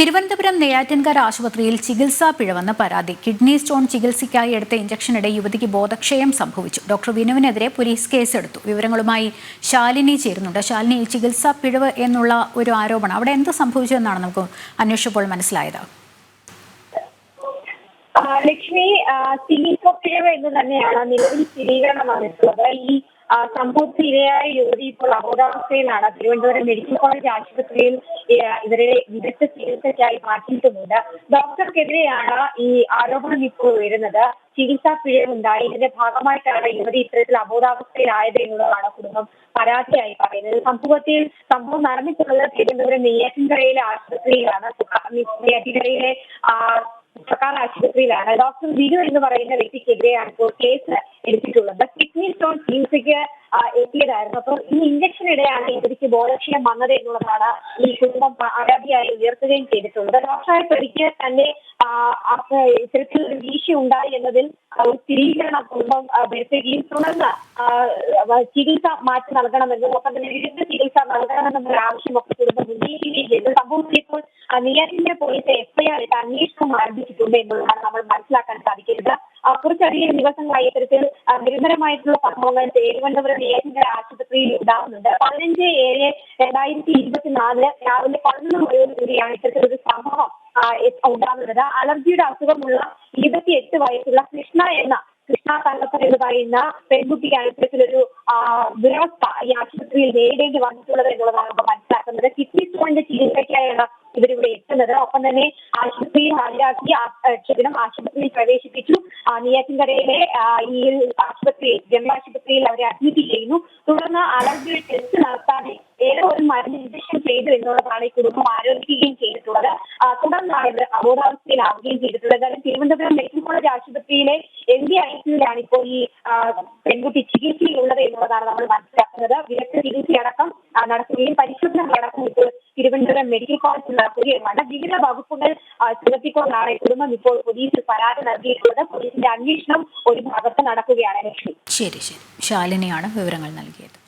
തിരുവനന്തപുരം നെയ്യാറ്റിൻകര ആശുപത്രിയിൽ ചികിത്സാ പിഴവെന്ന പരാതി. കിഡ്നി സ്റ്റോൺ ചികിത്സയ്ക്കായി എടുത്ത ഇഞ്ചക്ഷനിടെ യുവതിക്ക് ബോധക്ഷയം സംഭവിച്ചു. ഡോക്ടർ വിനുവിനെതിരെ പോലീസ് കേസെടുത്തു. വിവരങ്ങളുമായി ശാലിനി ചേരുന്നുണ്ട്. ശാലിനി ചികിത്സാ പിഴവ് എന്നുള്ള ഒരു ആരോപണം അവിടെ എന്ത് സംഭവിച്ചു എന്നാണ് നമുക്ക് അന്വേഷിച്ചപ്പോൾ മനസ്സിലായത്. ലക്ഷ്മി ചികിത്സ പിഴവ് എന്ന് തന്നെയാണ് നിലവിൽ സ്ഥിരീകരണം വന്നിട്ടുള്ളത് ഈ സംഭവത്തിൽ ഇരയായ യുവതി ഇപ്പോൾ അബോധാവസ്ഥയിലാണ്. തിരുവനന്തപുരം മെഡിക്കൽ കോളേജ് ആശുപത്രിയിൽ ഇവരെ വിദഗ്ധ ചികിത്സയ്ക്കായി മാറ്റിയിട്ടുമുണ്ട്. ഡോക്ടർക്കെതിരെയാണ് ഈ ആരോപണം ഇപ്പോൾ ഉയരുന്നത്. ചികിത്സാ പിഴവുണ്ടായി. ഇതിന്റെ ഭാഗമായിട്ടാണ് യുവതി ഇത്തരത്തിൽ അബോധാവസ്ഥയിലായത് എന്നുള്ളതാണ് കുടുംബം പരാതിയായി പറയുന്നത്. സംഭവത്തിൽ സംഭവം നടന്നിട്ടുള്ളത് തിരുവനന്തപുരം നെയ്യാറ്റിൻകരയിലെ ആശുപത്രിയിലാണ്. നെയ്യാറ്റിൻകരയിലെ സർക്കാർ ആശുപത്രിയിലാണ്. ഡോക്ടർ വിനു എന്ന് പറയുന്ന വ്യക്തിക്കെതിരെയാണ് ഇപ്പോൾ കേസ് എടുത്തിട്ടുള്ളത് കിഡ്നി സ്റ്റോൺ ചികിത്സയ്ക്ക് ആ, എത്തിയതായിരുന്നു അപ്പോൾ ഈ ഇഞ്ചക്ഷൻ ഇടെയാണ് ഇവർക്ക് ബോധക്ഷയം വന്നത് എന്നുള്ളതാണ് ഈ കുടുംബം പരാതിയായി ഉയർത്തുകയും ചെയ്തിട്ടുള്ളത് ഡോക്ടറായ പ്രതിക്ക് തന്നെ അപ്പ ഇത്തരത്തിൽ ഒരു വീഴ്ച ഉണ്ടായി എന്നതിൽ ഒരു സ്ഥിരീകരണം കുടുംബം വരുത്തുകയും തുടർന്ന് ചികിത്സ മാറ്റി നൽകണമെന്നും ഒപ്പം തന്നെ വിരുദ്ധ ചികിത്സ നൽകണമെന്നൊരു ആവശ്യമൊക്കെ കുടുംബം ഉന്നയിക്കുകയും ചെയ്തു. സംഭവത്തിൽ ഇപ്പോൾ നെയ്യാറ്റിന്റെ പോലീസ് എഫ്ഐആർ ഇട്ട് അന്വേഷണം ആരംഭിച്ചിട്ടുണ്ട് എന്നുള്ളതാണ് നമ്മൾ മനസ്സിലാക്കാൻ സാധിക്കുന്നത്. ആ, കുറച്ചധികം ദിവസങ്ങളായി ഇത്തരത്തിൽ നിരന്തരമായിട്ടുള്ള സംഭവങ്ങൾ തിരുവനന്തപുരം നെയ്യാറ്റിന്റെ ആശുപത്രിയിൽ ഉണ്ടാകുന്നുണ്ട് പതിനഞ്ച് ഏഴ് രണ്ടായിരത്തി ഇരുപത്തിനാലിന് രാവിലെ പതിനൊന്ന് മണിയോടുകൂടിയാണ് ഇത്തരത്തിലൊരു സംഭവം ഉണ്ടാകുന്നത്. അലർജിയുടെ അസുഖമുള്ള ഇരുപത്തിയെട്ട് വയസ്സുള്ള കൃഷ്ണ എന്ന കൃഷ്ണ തലപ്പർ എന്ന് പറയുന്ന പെൺകുട്ടിക്കാണ് ഇത്തരത്തിലൊരു ദുരവസ്ഥ ഈ ആശുപത്രിയിൽ നേരിടേണ്ടി വന്നിട്ടുള്ളത് എന്നുള്ളതാണ് നമുക്ക് മനസ്സിലാക്കുന്നത്. കിഡ്നി സ്റ്റോണിന്റെ ചികിത്സയ്ക്കായാണ് ഇവരിവിടെ ഒപ്പം തന്നെ ആശുപത്രിയിൽ ഹാജരാക്കി ആ- ആശുപത്രിയിൽ പ്രവേശിപ്പിച്ചു. നെയ്യാറ്റിൻകരയിലെ ഈ ആശുപത്രി ജനറൽ ആശുപത്രിയിൽ അവരെ അഡ്മിറ്റ് ചെയ്യുന്നു. തുടർന്ന് അലർജി ടെസ്റ്റ് നടത്താതെ ഏതോ ഒരു മരുന്ന് ഇഞ്ചക്ഷൻ ചെയ്തു എന്നുള്ളതാണ് ഈ കുടുംബം ആരോപിക്കുകയും ചെയ്തിട്ടുള്ളത്. തുടർന്നാണ് ഇവർ അബോധാവസ്ഥയിലാവുകയും ചെയ്തിട്ടുള്ളത്. കാരണം തിരുവനന്തപുരം മെഡിക്കൽ കോളേജ് ആശുപത്രിയിലെ എം ഡി ഐ സിയിലാണ് ഇപ്പോൾ ഈ പെൺകുട്ടി ചികിത്സയിലുള്ളത് എന്നുള്ളതാണ് നമ്മൾ മനസ്സിലാക്കുന്നത്. വിദഗ്ധ ചികിത്സയടക്കം നടത്തുകയും പരിശോധനകളടക്കം ഇപ്പോൾ തിരുവനന്തപുരം മെഡിക്കൽ കോളേജിൽ നടത്തുകയുമാണ്. വിവിധ വകുപ്പുകൾ ചുമത്തിക്കൊണ്ടാണ് കുടുംബം ഇപ്പോൾ പോലീസിൽ പരാതി നൽകിയിട്ടുള്ളത്. പോലീസിന്റെ അന്വേഷണം ഒരു ഭാഗത്ത് നടക്കുകയാണ്. ശരി ശരി. ശാലിനിയാണ് വിവരങ്ങൾ നൽകിയത്.